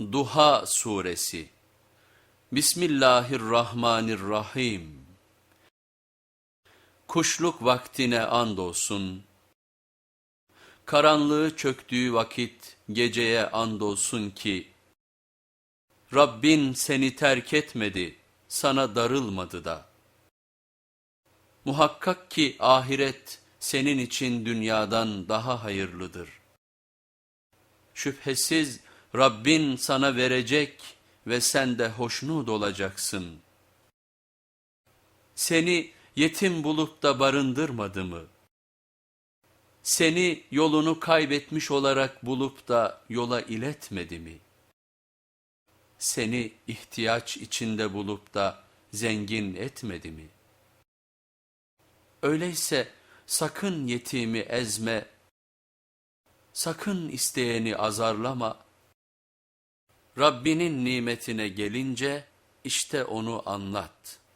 Duha Suresi Bismillahirrahmanirrahim Kuşluk vaktine andolsun, karanlığı çöktüğü vakit geceye andolsun ki, Rabbin seni terk etmedi, sana darılmadı da. Muhakkak ki ahiret senin için dünyadan daha hayırlıdır. Şüphesiz Rabbin sana verecek ve sen de hoşnut olacaksın. Seni yetim bulup da barındırmadı mı? Seni yolunu kaybetmiş olarak bulup da yola iletmedi mi? Seni ihtiyaç içinde bulup da zengin etmedi mi? Öyleyse sakın yetimi ezme, sakın isteyeni azarlama. Rabbinin nimetine gelince işte onu anlat.''